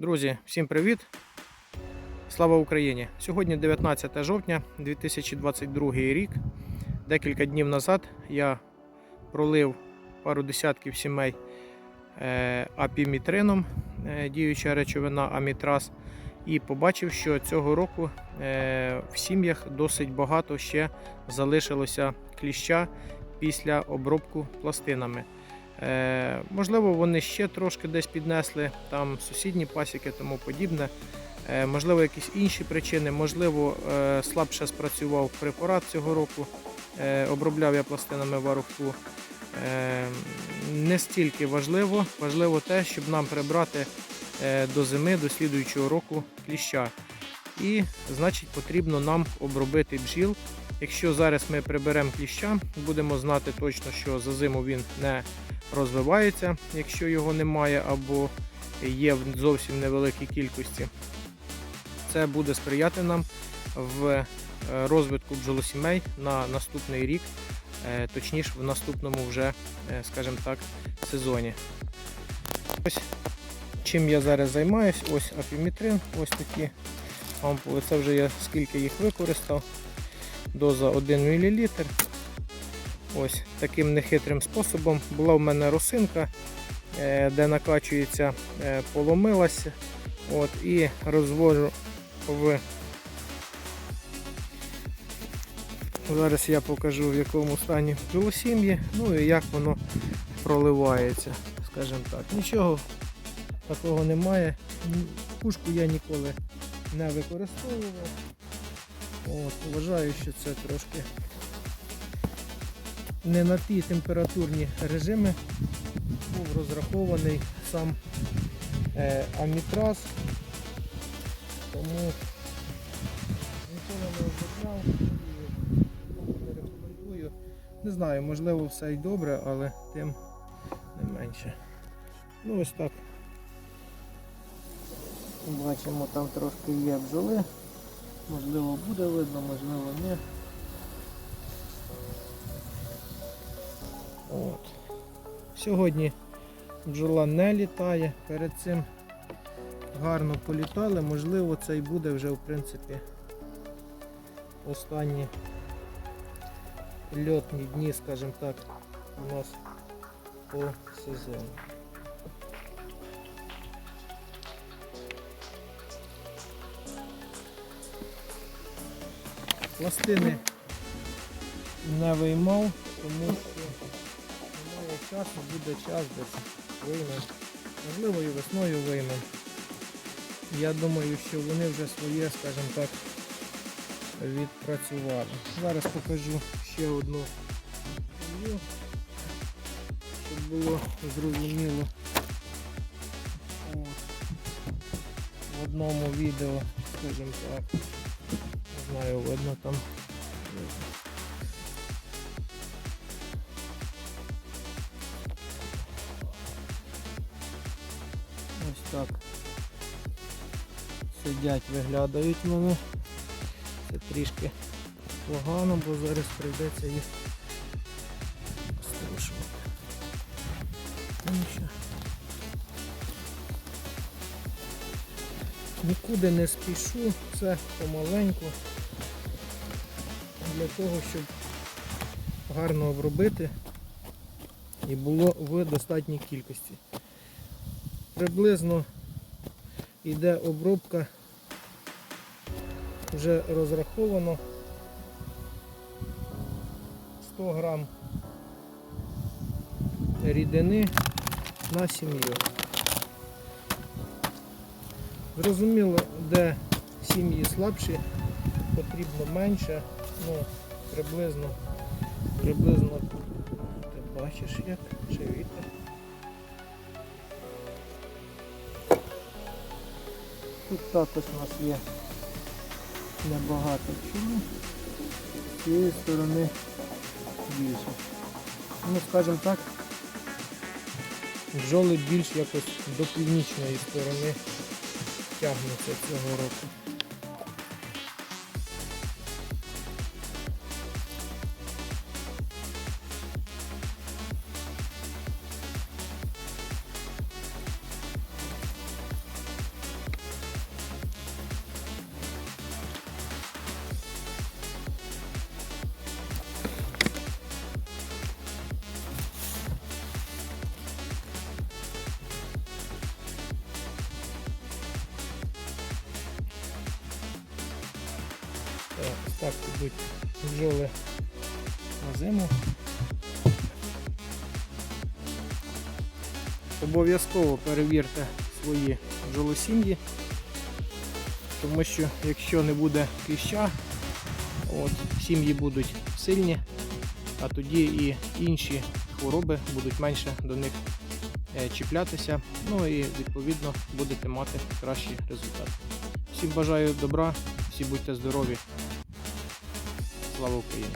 Друзі, всім привіт! Слава Україні! Сьогодні 19 жовтня 2022 рік. Декілька днів назад я пролив пару десятків сімей е, апімітрином, е, діюча речовина Амітрас, і побачив, що цього року е, в сім'ях досить багато ще залишилося кліща після обробку пластинами. Е, можливо, вони ще трошки десь піднесли, там сусідні пасіки, тому подібне. Е, можливо, якісь інші причини, можливо, е, слабше спрацював препарат цього року. Обробляв я пластинами варухту. Е, не стільки важливо, важливо те, щоб нам прибрати до зими, до слідуючого року кліща. І, значить, потрібно нам обробити бджіл. Якщо зараз ми приберемо кліща, будемо знати точно, що за зиму він не розвивається, якщо його немає, або є в зовсім невеликій кількості. Це буде сприяти нам в е, розвитку бджолосімей на наступний рік, е, точніше в наступному вже, е, скажімо так, сезоні. Ось чим я зараз займаюсь, ось апімітрин, ось такі ампули. Це вже я скільки їх використав. Доза 1 мл. Ось таким нехитрим способом. Була в мене росинка, е, де накачується, е, поломилася. От, і розвожу в. Зараз я покажу в якому стані білосім'ї, ну і як воно проливається, скажімо так. Нічого такого немає. Пушку я ніколи не використовував. От, вважаю, що це трошки не на ті температурні режими був розрахований сам е, амітраз, тому ніколи не обробляв і не рекомендую. Не знаю, можливо все й добре, але тим не менше. Ну ось так. Бачимо, там трошки є бджоли. Можливо буде видно, можливо ні. Сьогодні бджола не літає, перед цим гарно політали, можливо це і буде вже в принципі останні льотні дні, скажімо так, у нас по сезону. Пластини не виймав, тому що часу, буде час десь виймем. Можливо і весною виймем. Я думаю, що вони вже своє, скажімо так, відпрацювали. Зараз покажу ще одну щоб було зрозуміло. В одному відео, скажімо так, не знаю, видно там. Так. Сидять, виглядають вони. Це трішки погано, бо зараз прийдеться їх струшувати. Ну що. Нікуди не спішу, все помаленьку. Для того, щоб гарно обробити і було в достатній кількості. Приблизно йде обробка, вже розраховано 100 грам рідини на сім'ю. Зрозуміло, де сім'ї слабші, потрібно менше, ну приблизно, приблизно ти бачиш як живіте. Тут також у нас є небагато чому. З цієї сторони більше. Ну, скажімо так, бджоли більш якось до північної сторони тягнуться цього року. Так, ідуть бджоли на зиму. Обов'язково перевірте свої бджолосім'ї, тому що якщо не буде кліща, от, сім'ї будуть сильні, а тоді і інші хвороби будуть менше до них е, чіплятися, ну і відповідно будете мати кращий результат. Всім бажаю добра, всі будьте здорові. Слава Україні!